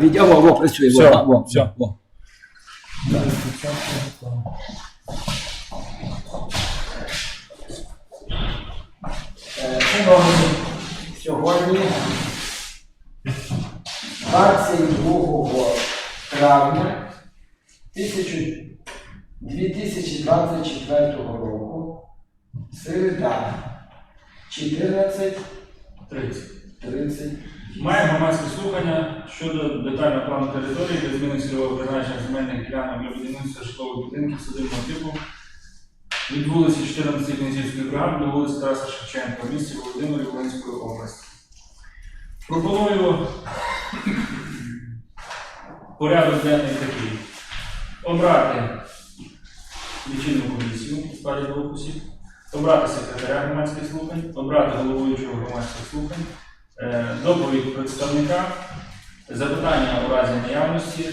Від, о, во, працює, Все, во, во, все. во. Е, Шановні, сьогодні 22 травня 2024 року, середа, 14.30. 30. Має громадське слухання щодо детального плану території для зміни цільового призначення земельних ділянок для будівництва житлових будинків садибного типу від вулиці 14 Князівської бригади до вулиці Тараса Шевченка в місті Володимирі Волинської області. Пропоную порядок денний такий. Обрати лічильну комісію у складі двох осіб, обрати секретаря громадських слухань, обрати головуючого громадських слухань, доповідь представника, запитання у разі наявності,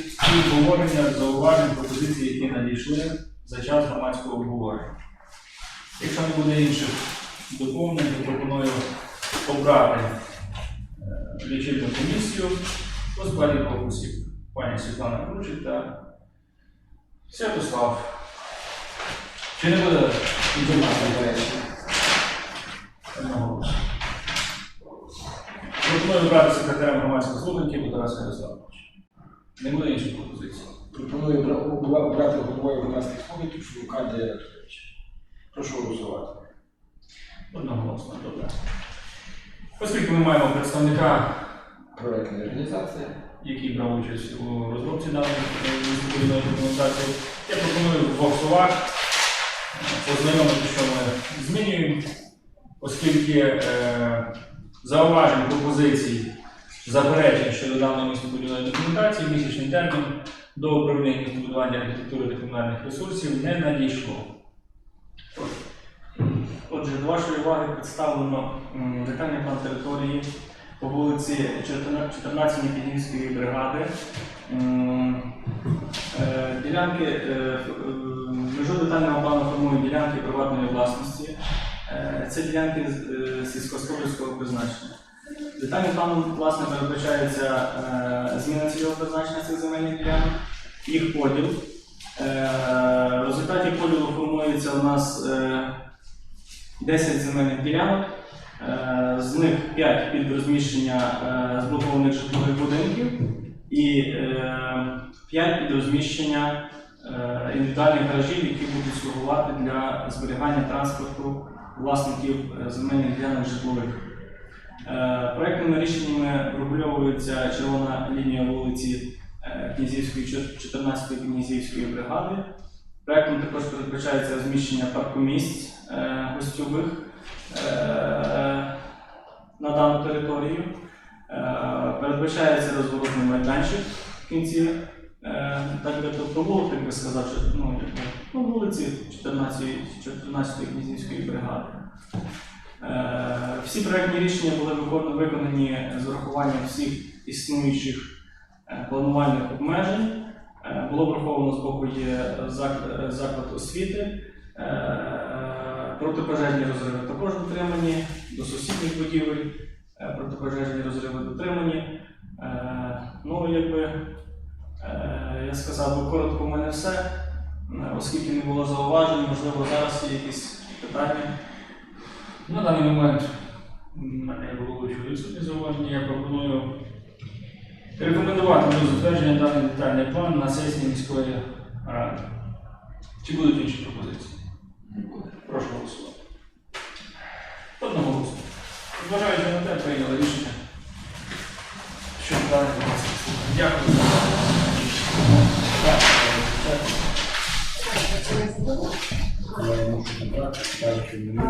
обговорення зауважень пропозицій, які надійшли за час громадського обговорення. Якщо не буде інших доповнень, то пропоную обрати е, лічильну комісію у складі осіб. Пані Світлана Кручик та Святослав. Чи не буде інформації Пропоную брати секретарем громадського слухань Кіпу Тараса Ярославовича. Не буде інших пропозицій. Пропоную бра- бра- брати головою громадських слухань Шулука Андрія Анатолійовича. Прошу голосувати. Одноголосно, добре. Оскільки ми маємо представника, Проектна організація. який брав участь у розробці даної містобудівної документації, я пропоную в двох словах познайомити, що ми змінюємо, оскільки е, зауважень пропозицій заперечень щодо даної містобудівної документації місячний термін до управління містобудування архітектури та комунальних ресурсів не надійшло. Отже, до вашої уваги представлено детальний план території по вулиці 14 Нікітінської бригади. Е, Ділянки, е, е, межу детального плану формують ділянки приватної власності. Е, Це ділянки е, сільськогосподарського призначення. Детальним планом власне передбачається е, зміна цільового призначення цих земельних ділянок, їх поділ. В результаті поділу формується у нас е, 10 земельних ділянок, з них 5 під розміщення зблокованих житлових будинків і 5 під розміщення індивідуальних гаражів, які будуть слугувати для зберігання транспорту власників е, земельних ділянок житлових. Е, Проектними рішеннями врегульовується червона лінія вулиці е, Князівської, 14 Князівської бригади. Проектом також передбачається розміщення паркомісць е, гостьових на дану територію. Передбачається розворотний майданчик в кінці. Так би провулок, так би сказав, що, ну, якби, ну, вулиці 14 14 Князівської бригади. Е, Всі проектні рішення були викон- виконані з урахуванням всіх існуючих е, планувальних обмежень. Е, Було враховано з боку є зак- заклад освіти. Е, Протипожежні розриви також дотримані, до сусідніх будівель е, протипожежні розриви дотримані. Е, Ну, якби я сказав би коротко в мене все. Е, Оскільки не було зауважень, можливо, зараз є якісь питання. На даний момент мене головуючого відсутні зауваження. Я пропоную рекомендувати до затвердження даний детальний план на сесії міської ради. Чи будуть інші пропозиції? Не буде. Прошу голосувати. Одного голосу. Зважаючи на те, прийняли рішення. Що дане Дякую. Так, е, Я мушу набрати, кажуть, що мені